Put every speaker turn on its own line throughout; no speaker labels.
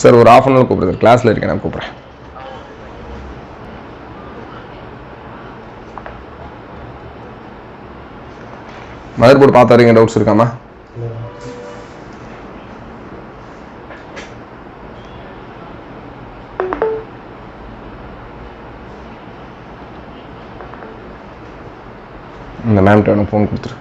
Sir ஒரு of an hour கூப்பிடுங்க. கிளாஸில் இருக்கேன் நான் கூப்பிட்றேன். மதர் போர்டு பார்த்து வரீங்க டவுட்ஸ் இருக்காமா? இந்த மேம்கிட்ட எனக்கு ஃபோன் கொடுத்துரு.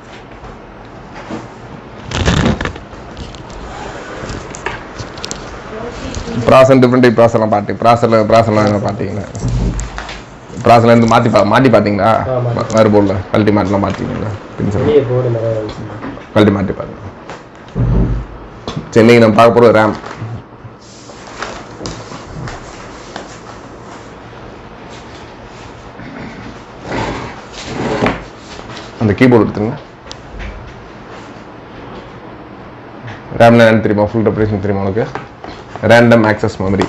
ப்ராசன் டிஃப்ரெண்ட் டைப் ப்ராசர்லாம் பாட்டி ப்ராசரில் ப்ராசர்லாம் பார்த்தீங்களா ப்ராசரில் இருந்து மாற்றி பா மாட்டி பார்த்தீங்களா?
ஆ, மாட்டி.
வேறு போர்டில் கழட்டி மாட்டலாம் மாற்றிங்களா
நிறைய இருந்துச்சு.
கழட்டி மாட்டி பாருங்க சரி இன்னைக்கு நம்ம பார்க்க போகிற ரேம் அந்த கீபோர்டு எடுத்துங்க ரேம்ல என்ன தெரியுமா? ஃபுல் ரெப்ரேஷன் தெரியுமா உனக்கு? ரேண்டம் ஆக்சஸ் மெமரி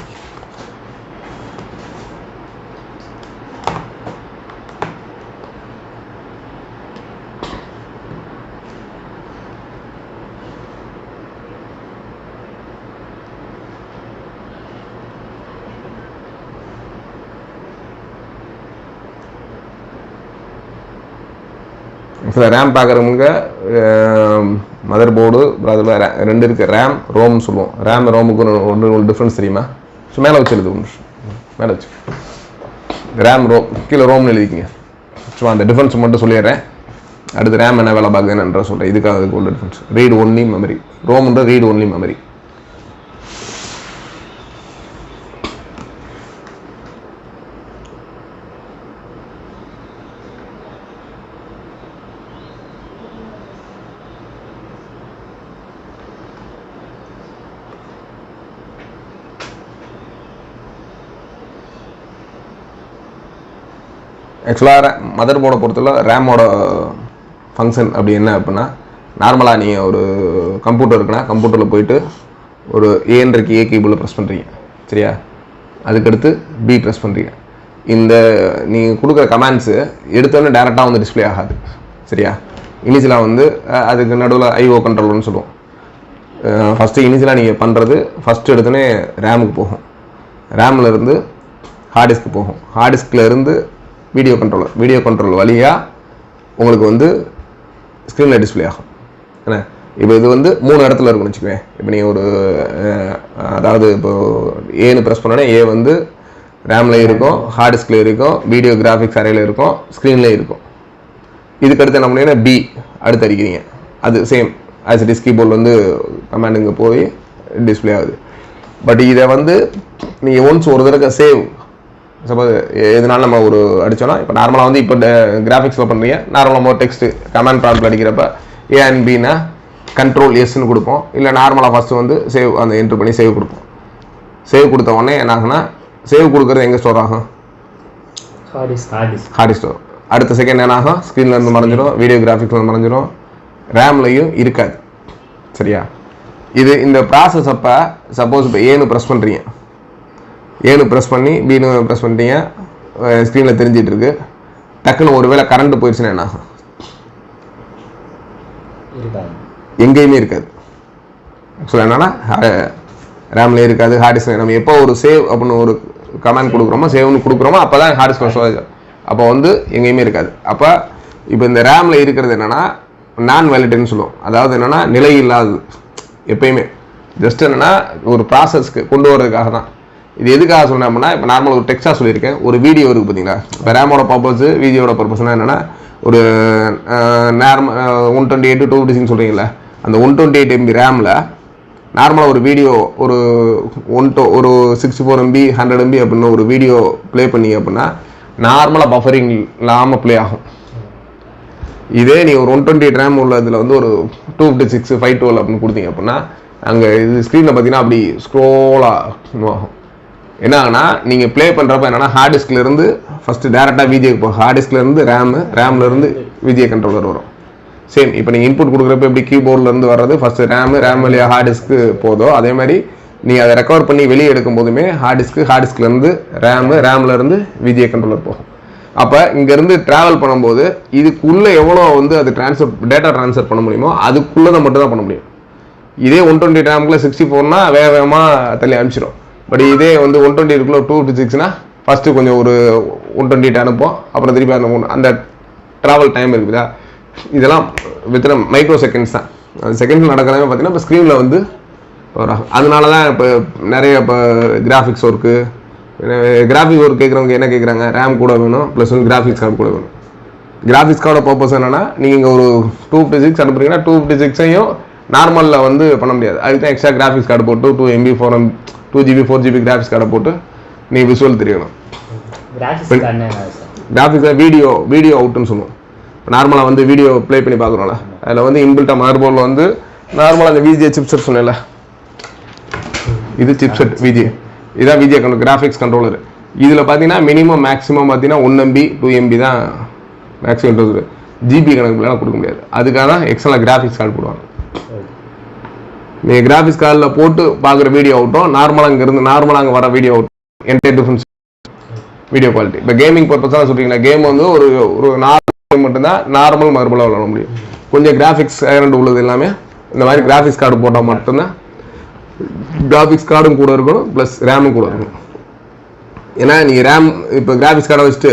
சில ரேம் பார்க்குறவங்க மதர் போர்டு அதில் ரெண்டு இருக்குது ரேம் ரோம்னு சொல்லுவோம். ரேம் ரோமுக்கு ஒன்று ஒன்று ஒரு டிஃப்ரென்ஸ் தெரியுமா? ஸோ மேலே வச்சுருது ஒன்று மேலே வச்சு. ரேம் ரோம் கீழே ரோம்னு எழுதிக்கிங்க. ஸோ அந்த டிஃப்ரென்ஸ் மட்டும் சொல்லிடுறேன். அடுத்து ரேம் என்ன வேலை பார்க்குதுன்னு சொல்கிறேன் இதுக்காக அதுக்கு உள்ள டிஃப்ரென்ஸ் ரீட் ஒன்லி மெமரி ரோம்ன்ற ரீட் ஒன்லி மெமரி ஆக்சுவலாக மதர் போர்டை பொறுத்தவரை ரேமோட ஃபங்க்ஷன் அப்படி என்ன அப்படின்னா நார்மலாக நீங்கள் ஒரு கம்ப்யூட்டர் இருக்குன்னா கம்ப்யூட்டரில் போயிட்டு ஒரு ஏன்றக்கு ஏ கீபோர்டில் ப்ரெஸ் பண்ணுறீங்க சரியா? அதுக்கடுத்து பி ப்ரெஸ் பண்ணுறீங்க இந்த நீங்கள் கொடுக்குற கமாண்ட்ஸு எடுத்தோடனே டேரெக்டாக வந்து டிஸ்ப்ளே ஆகாது. சரியா? இனிஷியலாக வந்து அதுக்கு நடுவில் ஐஓ கண்ட்ரோல்னு சொல்லுவோம். ஃபஸ்ட்டு இனிஷியலாக நீங்கள் பண்ணுறது ஃபஸ்ட்டு எடுத்தோடனே ரேமுக்கு போகும். ரேமில் இருந்து ஹார்ட் டிஸ்க்கு போகும். ஹார்ட் டிஸ்கில் இருந்து வீடியோ கண்ட்ரோலர் வீடியோ கண்ட்ரோல் வழியாக உங்களுக்கு வந்து ஸ்க்ரீனில் டிஸ்ப்ளே ஆகும். என்ன? இப்போ இது வந்து மூணு இடத்துல இருக்குன்னு வச்சுக்குவேன் இப்போ நீங்கள் ஒரு அதாவது இப்போ ஏன்னு ப்ரெஸ் பண்ணோன்னே ஏ வந்து ரேமில் இருக்கும் ஹார்ட் டிஸ்கில் இருக்கும் வீடியோ கிராஃபிக்ஸ் அறையில் இருக்கும் ஸ்க்ரீன்லேயே இருக்கும். இதுக்கு அடுத்து என்ன பண்ணீங்கன்னா பி அடுத்து அடிக்கிறீங்க. அது சேம் ஆஸ் இட் இஸ் கீபோர்டில் வந்து கமாண்டுங்க இங்கே போய் டிஸ்ப்ளே ஆகுது. பட் இதை வந்து நீங்கள் ஒன்ஸ் ஒரு தடவை சேவ் சப்போஸ் எதனால நம்ம ஒரு அடிச்சோன்னா இப்போ நார்மலாக வந்து இப்போ கிராஃபிக்ஸில் பண்ணுறீங்க நார்மலாக நம்ம டெக்ஸ்ட் கமாண்ட் ப்ராம்ப்ட் அடிக்கிறப்ப ஏ அண்ட் பின்னா கண்ட்ரோல் எஸ்ன்னு கொடுப்போம். இல்லை நார்மலாக ஃபஸ்ட்டு வந்து சேவ் அந்த என்ட்ரு பண்ணி சேவ் கொடுப்போம். சேவ் கொடுத்த உடனே என்ன ஆகுனா சேவ் கொடுக்குறது எங்கே ஸ்டோர் ஆகும்? ஹார்ட் ஸ்டோர் அடுத்த செகண்ட் என்ன ஆகும்? ஸ்க்ரீன்ல இருந்து மறைஞ்சிரும் வீடியோ கிராஃபிக்ஸ்ல மறைஞ்சிரும். ரேம்லையும் இருக்காது. சரியா? இது இந்த ப்ராசஸ் அப்போ சப்போஸ் இப்போ ஏன்னு ப்ரெஸ் பண்ணுறீங்க ஏன்னு ப்ரெஸ் பண்ணி பீனு ப்ரெஸ் பண்ணிட்டீங்க. ஸ்க்ரீனில் தெரிஞ்சிட்டு இருக்கு. டக்குன்னு ஒருவேளை கரண்ட் போயிடுச்சுன்னா என்ன ஆகும்? எங்கேயுமே இருக்காது. ஆக்சுவலாக என்னன்னா ரேம்ல இருக்காது ஹார்ட் டிஸ்க் நம்ம எப்போ ஒரு சேவ் அப்படின்னு ஒரு கமெண்ட் கொடுக்குறோமோ சேவ்னு கொடுக்குறோமோ அப்போ தான் ஹார்ட் டிஸ்க் ஸ்டோரேஜ் அப்போ வந்து எங்கேயுமே இருக்காது. அப்போ இப்போ இந்த ரேம்ல இருக்கிறது என்னன்னா நான் வேலிட்னு சொல்லுவோம். அதாவது என்னன்னா நிலை இல்லாதது. எப்பயுமே. ஜஸ்ட் என்னன்னா ஒரு ப்ராசஸ்க்கு கொண்டு வர்றதுக்காக தான் இது எதுக்காக சொன்னோம்னா இப்போ நார்மலாக ஒரு டெக்ஸ்டாக சொல்லியிருக்கேன். ஒரு வீடியோ இருக்குது பார்த்தீங்களா? இப்போ ரேமோட பர்பஸ் வீடியோட பர்பஸ்னால் என்னென்னா ஒரு normal one twenty eight two ஃபிஃப்டின்னு சொல்கிறீங்களா அந்த ஒன் டுவெண்ட்டி எயிட் எம்பி ரேமில் நார்மலாக ஒரு வீடியோ ஒரு ஒன் டூ ஒரு sixty four MB hundred MB அப்படின்னு ஒரு வீடியோ ப்ளே பண்ணீங்க அப்படின்னா நார்மலாக பஃபரிங் இல்லாமல் ப்ளே ஆகும். இதே நீ ஒரு ஒன் டுவெண்ட்டி ரேம் உள்ள இதில் வந்து ஒரு two fifty six five twelve அப்படின்னு கொடுத்தீங்க அப்படின்னா அங்கே இது ஸ்க்ரீனில் பார்த்தீங்கன்னா அப்படி ஸ்க்ரோலாக ஆகும். என்ன ஆகுனா நீங்கள் ப்ளே பண்ணுறப்ப என்னன்னா ஹார்ட் இருந்து ஃபஸ்ட்டு டேரெக்டாக விஜேக்கு போகும் ஹார்ட் டிஸ்க்ல இருந்து ரேமு ரேம்ல இருந்து விஜே கண்ட்ரோலர் வரும். சேம் இப்போ நீங்கள் இன்புட் கொடுக்குறப்ப எப்படி கீபோர்ட்ல இருந்து வர்றது? ஃபஸ்ட்டு ரேமு ரேம் வழியாக ஹார்ட் டிஸ்க்கு போதோ அதே மாதிரி நீங்கள் அதை ரெக்கவர் பண்ணி வெளியே எடுக்கும் போதுமே ஹார்ட் டிஸ்க்கு ஹார்ட் டிஸ்க்ல இருந்து ரேமு ரேம்ல இருந்து விஜே கண்ட்ரோலர் போகும். அப்போ இங்கேருந்து ட்ராவல் பண்ணும்போது இதுக்குள்ளே எவ்வளோ வந்து அது ட்ரான்ஸ்ஃபர் டேட்டா ட்ரான்ஸ்ஃபர் பண்ண முடியுமோ அதுக்குள்ளே தான் மட்டும் தான் பண்ண முடியும். இதே ஒன் டுவெண்ட்டி ரேமுக்குள்ள சிக்ஸ்டி ஃபோர்னால் வேக வேகமாக தள்ளி அனுப்பிச்சிடும் பட் இதே வந்து ஒன் டுவெண்ட்டி இருக்குள்ள டூ ஃபிஃப்டி சிக்ஸ்னா ஃபஸ்ட்டு கொஞ்சம் ஒரு ஒன் டுவெண்ட்டி அனுப்போம் அப்புறம் திருப்பி அந்த அந்த ட்ராவல் டைம் இருக்குதா இதெல்லாம் வித்தின மைக்ரோ செகண்ட்ஸ் தான். அந்த செகண்ட்ஸ் நடக்கிறதே பார்த்தீங்கன்னா இப்போ ஸ்க்ரீனில் வந்து அதனால தான் இப்போ நிறைய இப்போ கிராஃபிக்ஸ் ஒர்க்கு கிராஃபிக் ஒர்க் கேட்குறவங்க என்ன கேட்குறாங்க? ரேம் கூட வேணும் ப்ளஸ் வந்து கிராஃபிக்ஸ் கார்டு கூட வேணும். கிராஃபிக்ஸ் கார்டோட பர்பஸ் என்னன்னா நீங்கள் இங்கே ஒரு டூ ஃபிஃப்டி சிக்ஸ் அனுப்புறீங்கன்னா டூ ஃபிஃப்டி சிக்ஸையும் நார்மலில் வந்து பண்ண முடியாது. அதுக்கு தான் எக்ஸ்ட்ரா கிராஃபிக்ஸ் கார்டு போட்டு two MB four MB two GB four GB graphics கார்டை போட்டு நீங்கள் விஷுவல் தெரியணும்.
கிராஃபிக்ஸ்
வீடியோ வீடியோ அவுட்னு சொல்லுவோம். நார்மலாக வந்து வீடியோ ப்ளே பண்ணி பார்க்குறோம்ல அதில் வந்து இன்பில்ட்டாக மதர் போர்டில் வந்து நார்மலாக அந்த விஜே சிப்செட் சொன்னேன்ல. இது சிப்செட் விஜே இதான் விஜே கண்ட்ரோல் கிராஃபிக்ஸ் கண்ட்ரோலர் இதில் பார்த்தீங்கன்னா மினிமம் மேக்ஸிமம் பார்த்தீங்கன்னா ஒன் எம்பி டூ எம்பி தான் மேக்ஸிமம் ஜிபி கணக்குலாம் கொடுக்க முடியாது. அதுக்காக தான் எக்ஸ்ட்ரா கிராஃபிக்ஸ் கார்டு போடுவாங்க. நீங்கள் கிராஃபிக்ஸ் கார்டில் போட்டு பார்க்குற வீடியோ அவுட்டும் நார்மலாக இங்கேருந்து நார்மலாக அங்கே வர வீடியோ அவுட்டும் என்டே டிஃப்ரென்ஸ் வீடியோ குவாலிட்டி இப்போ கேமிங் பர்பஸ் தான் கேம் வந்து ஒரு ஒரு நார்மல் மட்டும்தான் நார்மல் மறுபடியும் விளாட முடியும். கொஞ்சம் கிராஃபிக்ஸ் ஏரண்ட் உள்ளது எல்லாமே. இந்த மாதிரி கிராஃபிக்ஸ் கார்டு போட்டால் மட்டும்தான் கிராஃபிக்ஸ் கார்டும் கூட இருக்கணும் ப்ளஸ் ரேமும் கூட இருக்கணும். ஏன்னா நீங்கள் ரேம் இப்போ கிராஃபிக்ஸ் கார்டை வச்சுட்டு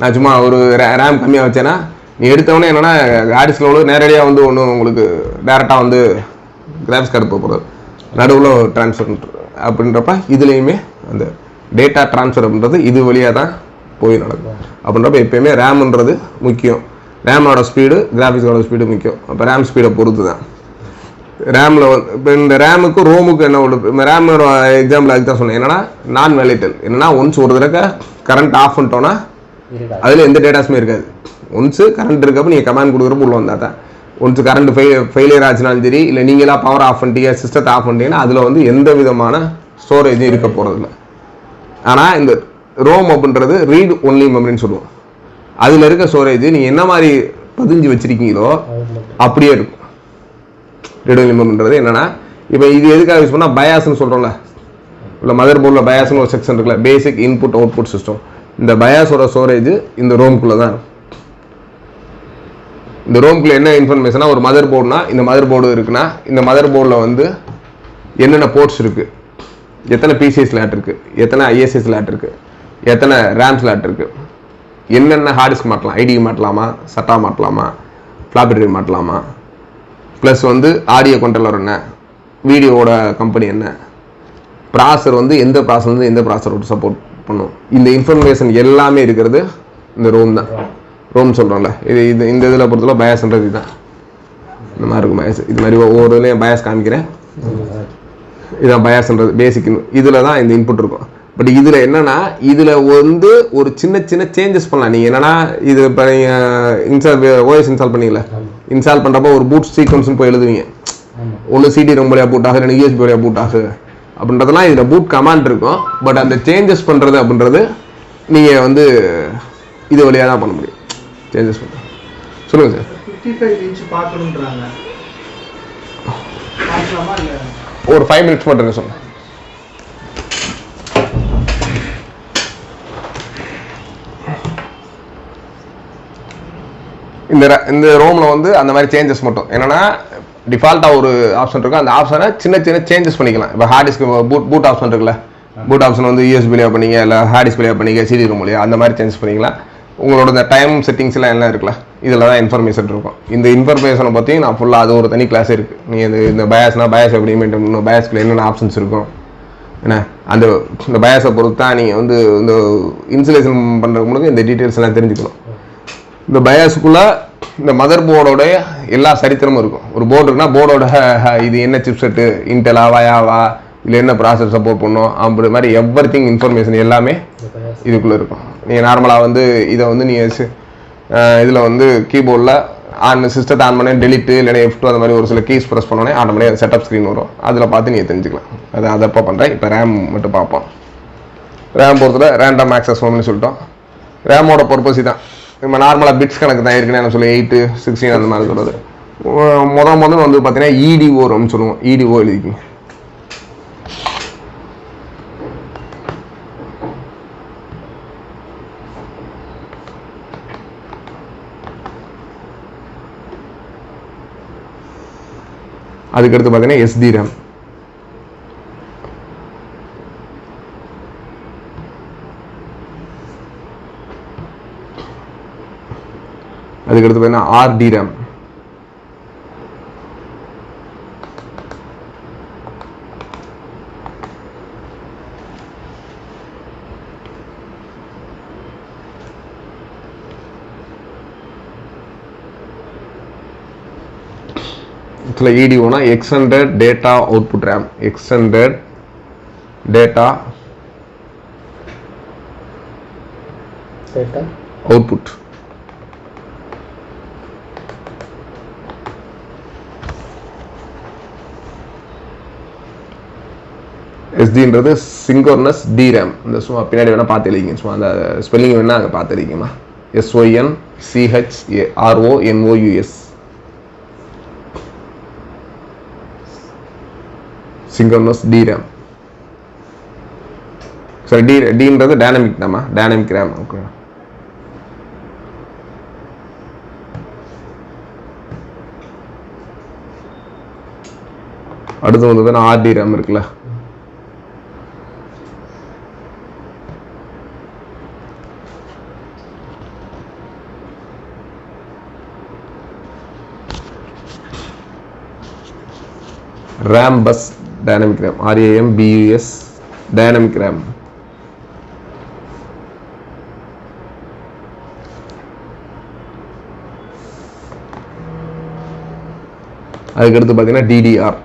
நான் சும்மா ஒரு ரேம் கம்மியாக வச்சேன்னா நீ எடுத்தவொடனே என்னென்னா ஆடிஸ்ல உள்ள நேரடியாக வந்து ஒன்று உங்களுக்கு டேரெக்டாக வந்து கிராஃபிக்ஸ் கார்டு போக போகிறது நடுவில் ட்ரான்ஸ்ஃபர் அப்படின்றப்ப இதுலேயுமே அந்த டேட்டா ட்ரான்ஸ்ஃபர் அப்படின்றது இது வழியாக தான் போய் நடக்கும். அப்படின்றப்ப எப்பயுமே ரேம்ன்றது முக்கியம். ரேமோட ஸ்பீடு கிராஃபிக்ஸோட ஸ்பீடு முக்கியம். அப்போ ரேம் ஸ்பீடை பொறுத்து தான். ரேமில் வந்து இப்போ இந்த ரேமுக்கும் ரோமுக்கு என்ன உள்ள ரேமோட எக்ஸாம்பிள் அதுக்கு தான் சொன்னேன். என்னன்னா நான் வேலிட்டல் என்னன்னா ஒன்ஸ் ஒரு தடவை கரண்ட் ஆஃப் பண்ணிட்டோன்னா அதில் எந்த டேட்டாஸுமே இருக்காது. ஒன்ஸு கரண்ட் இருக்கப்போ நீங்கள் கமாண்ட் கொடுக்குறப்ப உள்ள வந்தால் தான். ஒன்ஸ் கரண்ட் ஃபெய் ஃபெயிலியர் ஆச்சுனாலும் சரி இல்லை நீங்களா பவர் ஆஃப் பண்ணிட்டீங்க சிஸ்டத்தை ஆஃப் பண்ணிட்டீங்கன்னா அதில் வந்து எந்த விதமான ஸ்டோரேஜும் இருக்க போகிறதில்ல ஆனால் இந்த ரோம் அப்படின்றது ரீட் ஒன்லி மெமரின்னு சொல்லுவோம். அதில் இருக்க ஸ்டோரேஜ் நீங்கள் என்ன மாதிரி பதிஞ்சு வச்சிருக்கீங்களோ அப்படியே இருக்கும். ரீட் ஒன்லி மெமரின்றது என்னென்னா இப்போ இது எதுக்காக யூஸ் பண்ணால் பயாஸ்னு சொல்கிறோம்ல இல்லை மதர் போர்டில் பயாஸ்னு ஒரு செக்ஷன் இருக்குல்ல பேசிக் இன்புட் அவுட்புட் சிஸ்டம் இந்த பயாஸோட ஸ்டோரேஜ் இந்த ரோம்குள்ளே தான் இருக்கும். இந்த ரோம்குள்ள என்ன இன்ஃபர்மேஷனா ஒரு மதர் போர்டுனா இந்த மதர் போர்டு இருக்குன்னா இந்த மதர் போர்டில் வந்து என்னென்ன போர்ட்ஸ் இருக்கு? எத்தனை பிசிஎஸ் லேட் இருக்கு? எத்தனை ஐஎஸ்எஸ் லேட் இருக்கு? எத்தனை ரேம் ஸ்லாட் இருக்கு? என்னென்ன ஹார்ட் டிஸ்க் மாட்டலாம் ஐடி மாட்டலாமா சட்டா மாட்டலாமா ஃப்ளாப்பி டிரைவ் மாட்டலாமா ப்ளஸ் வந்து ஆடியோ கண்ட்ரோலர் என்ன? வீடியோவோட கம்பெனி என்ன? ப்ராசர் வந்து எந்த ப்ராசர் வந்து எந்த ப்ராசரோட சப்போர்ட் பண்ணும்? இந்த இன்ஃபர்மேஷன் எல்லாமே இருக்கிறது இந்த ரோம் தான். ரோம் சொல்கிறோம்ல இது இது இந்த இதில் பொறுத்தவரை பயாஸ்ன்றது இதுதான். இந்த மாதிரி இருக்கும் பயாஸ் இது மாதிரி ஒவ்வொரு இதுலையும் பயாஸ் காமிக்கிறேன். இதுதான் பயாஸ்ன்றது பேசிக் இதில் தான் இந்த இன்புட் இருக்கும். பட் இதில் என்னன்னா இதில் வந்து ஒரு சின்ன சின்ன சேஞ்சஸ் பண்ணலாம். நீங்கள் என்னன்னா இது இப்போ நீங்கள் இன்ஸ்டால் uh, ஓஎஸ் இன்ஸ்டால் பண்ணிக்கல இன்ஸ்டால் பண்ணுறப்போ ஒரு பூட் சீக்வன்ஸ்னு போய் எழுதுவீங்க. ஒன்று சிடி ரொம்ப வழியாக பூட் ஆகுது இல்லை யூஎஸ்பி வழியாக பூட் ஆகுது. அப்படின்றதெல்லாம் இதில் பூட் கமாண்ட் இருக்கும். பட் அந்த சேஞ்சஸ் பண்ணுறது அப்படின்றது நீங்கள் வந்து இது வழியாக தான் பண்ண முடியும். சேஞ்சஸ் பண்ண சொல்லுங்கள் சார்.
ஃபிஃப்டி ஃபைவ் இன்ச் பார்க்கணுன்றாங்க
ஒரு ஃபைவ் மினிட்ஸ் மட்டும் சொல்லுங்கள் இந்த இந்த ரோமில் வந்து அந்த மாதிரி சேஞ்சஸ் மட்டும். என்னன்னா டிஃபால்ட்டாக ஒரு ஆப்ஷன் இருக்கும். அந்த ஆப்ஷனை சின்ன சின்ன சேஞ்சஸ் பண்ணிக்கலாம். இப்போ hard disk boot boot option இருக்குல்ல. பூட் ஆப்ஷன் வந்து யூஎஸ்பி வழியாக பண்ணீங்க இல்லை ஹார்ட் டிஸ்க் வழியாக பண்ணீங்க சிடி ரோம் வழியாக அந்த மாதிரி சேஞ்ச் பண்ணிக்கலாம். உங்களோட இந்த டைம் செட்டிங்ஸ் எல்லாம் இருக்குல்ல இதில் தான் இன்ஃபர்மேஷன் இருக்கும். இந்த இன்ஃபர்மேஷனை பற்றி நான் ஃபுல்லாக அது ஒரு தனி கிளாஸ் இருக்குது நீங்கள் இந்த இந்த பயாஸ்னா பயாஸ் எப்படி மெயின்டைன் பண்ணணும் பயாஸ்க்குள்ள என்னென்ன ஆப்ஷன்ஸ் இருக்கும் என்ன? அந்த இந்த பயாஸை பொறுத்து தான் நீங்கள் வந்து இந்த இன்சுலேஷன் பண்ணுறதுக்கு முன்னாடி இந்த டீட்டெயில்ஸ் எல்லாம் தெரிஞ்சுக்கணும். இந்த பயாஸுக்குள்ள இந்த மதர் போர்டோட எல்லா சரித்திரமும் இருக்கும். ஒரு போர்டு இருக்குன்னா போர்டோட இது என்ன சிப்செட்டு இன்டெலா வயாவா இல்லை என்ன ப்ராசஸ் சப்போர்ட் பண்ணும் அப்படி மாதிரி எவ்ரி திங் இன்ஃபர்மேஷன் எல்லாமே இதுக்குள்ளே இருக்கும். நீங்கள் நார்மலாக வந்து இதை வந்து நீங்கள் இதில் வந்து கீபோர்டில் ஆன் சிஸ்டத்தை ஆன் பண்ணி டெலிட்டு இல்லைனா எஃப் அந்த மாதிரி ஒரு சில கீஸ் ப்ரெஸ் பண்ணோன்னே ஆட்டோமேட்டிக் செட்டப் ஸ்க்ரீன் வரும். அதில் பார்த்து நீங்கள் தெரிஞ்சுக்கலாம். அதை அதை அப்போ பண்ணுறேன் இப்போ ரேம் மட்டும் பார்ப்போம். ரேம் பொறுத்தவரை ரேண்டம் ஆக்சஸ் ஃபோம்னு சொல்லிட்டோம். ரேமோட பர்பஸ் தான் நம்ம நார்மலாக பிட்ஸ் கணக்கு தான் இருக்குன்னு என்ன சொல்லி எயிட்டு சிக்ஸ்டீன் அந்த மாதிரி சொல்கிறது முத முதல்ல வந்து பார்த்தீங்கன்னா இடிஓ ரோம்னு சொல்லுவோம். இடிஓ எழுதிக்கிங்க அதுக்கடுத்து பார்த்தீங்கன்னா எஸ்டி ரேம் அதுக்கடுத்து பார்த்தீங்கன்னா ஆர்டி ரேம் இதில் இடிஓனா extended data output RAM extended data
data
output எஸ்டின்றது synchronous DRAM இந்த சும்மா பின்னாடி வேணால் பார்த்து எழுதிங்க சும்மா அந்த ஸ்பெல்லிங் வேணால் அங்கே பார்த்து எழுதிங்கம்மா எஸ்ஒஎன் சிஹெச் சிங்கோர்னஸ் டிரேம் சரி டி டின்றது டைனமிக் தாம்மா டைனமிக் ரேம் ஓகே அடுத்து வந்து தான் ஆர்டி ரேம் இருக்குல்ல. RAM bus dynamic RAM RAM பியூஎஸ் dynamic RAM அதுக்கடுத்து பார்த்தீங்கன்னா TTR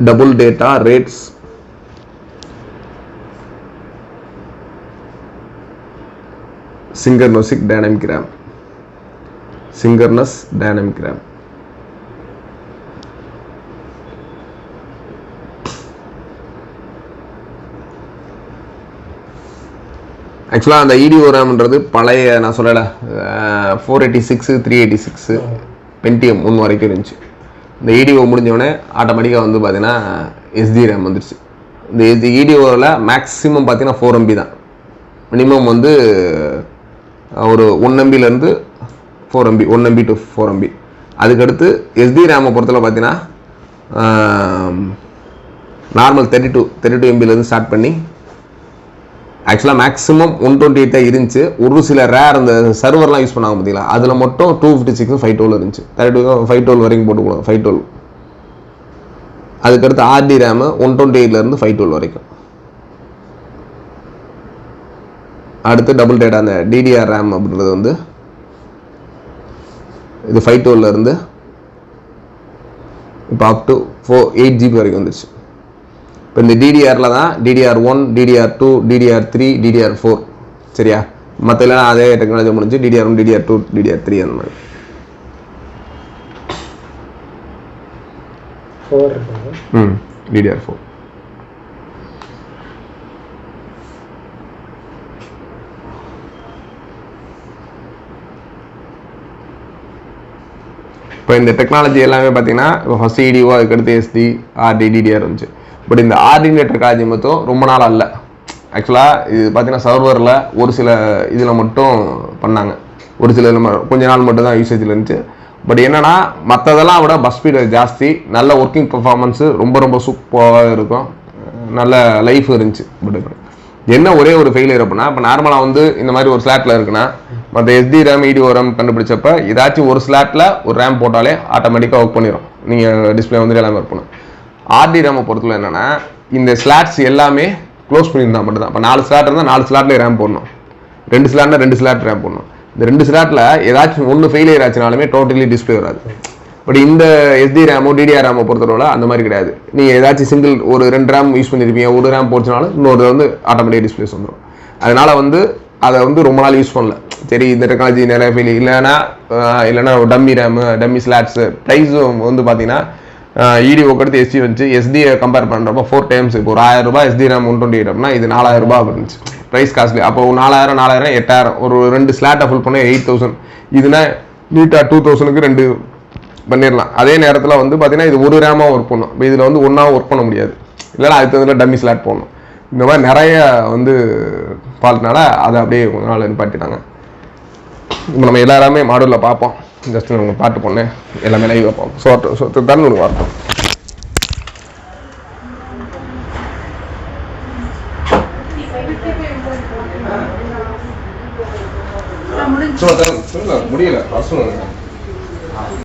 double data rates சிங்கர்னோசிக் dynamic synchronous synchronous ஆக்சுவலாக அந்த இடிஓ ரேம்ன்றது பழைய நான் சொல்லலை four eighty six three eighty six பென்டிஎம் ஒன்று வரைக்கும் இருந்துச்சு. இந்த இடிஓ முடிஞ்சவொடனே ஆட்டோமேட்டிக்காக வந்து பார்த்தீங்கன்னா எஸ்டி ரேம் வந்துருச்சு. இந்த இது இடிஓவில் மேக்ஸிமம் பார்த்தீங்கன்னா ஃபோர் எம்பி தான். மினிமம் வந்து ஒரு one எம்பிலேருந்து four MB one MB to four MB அதுக்கடுத்து எஸ்டி ரேமை பொறுத்தவரை பார்த்தீங்கன்னா normal thirty two thirty two எம்பிலேருந்து start பண்ணி ஆக்சுவலாக மேக்ஸிமம் ஒன் டுவெண்ட்டி எயிட் தான் இருந்துச்சு. ஒரு சில ரேர் அந்த சர்வர்லாம் யூஸ் பண்ணாங்க பார்த்தீங்களா அதில் மட்டும் two fifty six five twelve இருந்துச்சு. தேர்ட்டி டூ ஃபைவ் டுவெல் வரைக்கும் போட்டுக்கணும் ஃபைவ் டுவெல் அதுக்கடுத்து ஆர்டி ரேமு ஒன் டுவெண்ட்டி எயிட்லேருந்து ஃபைவ் டுவெல் வரைக்கும். அடுத்து டபுள் டேட்டா அந்த டிடிஆர் ரேம் அப்படின்றது வந்து இது ஃபைவ் இருந்து இப்போ up to four eight GB வரைக்கும் வந்துருச்சு இப்போ இந்த டிடிஆரில் தான் DDR one DDR two DDR three DDR four சரியா மற்ற அதே டெக்னாலஜி முடிஞ்சு DDR one DDR two DDR three அந்த மாதிரி ம் டிடிஆர் ஃபோர் இப்போ இந்த டெக்னாலஜி எல்லாமே பார்த்தீங்கன்னா இப்போ ஃபஸ்ட் இடிஓ அதுக்கடுத்து எஸ்டி ஆர்டி டிடிஆர் இருந்துச்சு. பட் இந்த ஆர்டினேட் டெக்னாலஜி மட்டும் ரொம்ப நாள் அல்ல. ஆக்சுவலாக இது பார்த்தீங்கன்னா சர்வரில் ஒரு சில இதில் மட்டும் பண்ணாங்க. ஒரு சில இதுல கொஞ்ச நாள் மட்டும் தான் யூசேஜில் இருந்துச்சு. பட் என்னென்னா மற்றதெல்லாம் விட பஸ் ஸ்பீடு ஜாஸ்தி. நல்ல ஒர்க்கிங் பெர்ஃபார்மன்ஸு ரொம்ப ரொம்ப சூப்பராக இருக்கும். நல்ல லைஃப் இருந்துச்சு. பட் என்ன ஒரே ஒரு ஃபெயிலியர் அப்படின்னா இப்போ நார்மலாக வந்து இந்த மாதிரி ஒரு ஸ்லாட்டில் இருக்குன்னா மற்ற எஸ்டி ரேம் இடிஓ ரேம் கண்டுபிடிச்சப்ப ஏதாச்சும் ஒரு ஸ்லாட்டில் ஒரு ரேம் போட்டாலே ஆட்டோமேட்டிக்காக ஒர்க் பண்ணிடும் நீங்கள் டிஸ்பிளே வந்து எல்லாமே ஒர்க் பண்ணும். ஆர்டி ரேமை பொறுத்தவரை என்னன்னா இந்த ஸ்லாட்ஸ் எல்லாமே க்ளோஸ் பண்ணியிருந்தா மட்டும் தான் இப்போ நாலு ஸ்லாட் இருந்தால் நாலு ஸ்லாட்லேயே ரேம் போடணும். ரெண்டு ஸ்லாட்னா ரெண்டு ஸ்லாட் ரேம் போடணும். இந்த ரெண்டு ஸ்லாட்டில் ஏதாச்சும் ஒன்று ஃபெயிலியர் ஆச்சுனாலுமே டோட்டலி டிஸ்பிளே வராது. பட் இந்த எஸ்டி ரேமோ டிடிஆர் ரேமோ பொறுத்தவரை அந்த மாதிரி கிடையாது. நீங்கள் ஏதாச்சும் சிங்கிள் ஒரு ரெண்டு ரேம் யூஸ் பண்ணியிருப்பீங்க ஒரு ரேம் போச்சுனாலும் இன்னொரு வந்து ஆட்டோமேட்டிக் டிஸ்பிளேஸ் வந்துடும் அதனால் வந்து அதை வந்து ரொம்ப நாள் யூஸ் பண்ணல. சரி இந்த டெக்னாலஜி நிறைய ஃபெயில் இல்லைன்னா ஆஹ் இல்லைன்னா டம்மி ரேமு டம்மி ஸ்லாட்ஸு ப்ரைஸும் வந்து பார்த்தீங்கன்னா இடி அடுத்து எஸ்டி வந்துச்சு. எஸ்டியை கம்பேர் பண்ணுறப்போ ஃபோர் டைம்ஸ் இப்போ ஒரு ஆயிரம் ரூபாய் SD RAM one twenty eight இது நாலாயிரம் ரூபாய் இருந்துச்சு ப்ரைஸ் காஸ்ட்லி அப்போ நாலாயிரம் நாலாயிரம் எட்டாயிரம் ஒரு ரெண்டு ஸ்லாட்டை ஃபுல் பண்ண எயிட் தௌசண்ட் இதுனா நீட்டாக டூ தௌசண்ட்க்கு ரெண்டு பண்ணிடலாம் அதே நேரத்தில் வந்து பார்த்தீங்கன்னா இது ஒரு ரேமாக ஒர்க் பண்ணும். இப்போ இதில் வந்து ஒன்றாவும் ஒர்க் பண்ண முடியாது. இல்லைன்னா அதுக்கு தகுந்த டம்மி ஸ்லாட் போடணும். இந்த மாதிரி நிறைய வந்து ஃபால்ட்னால அதை அப்படியே கொஞ்ச நாள் நிப்பாட்டிட்டாங்க. இப்போ நம்ம எல்லாருமே மாடலில் பார்ப்போம். ஜஸ்ட் நம்ம பாட்டு பொண்ணு எல்லாமே லைவ் வைப்போம் ஸோ ஸோ தரணும் ஒன்று வரட்டும் முடியல. முடியல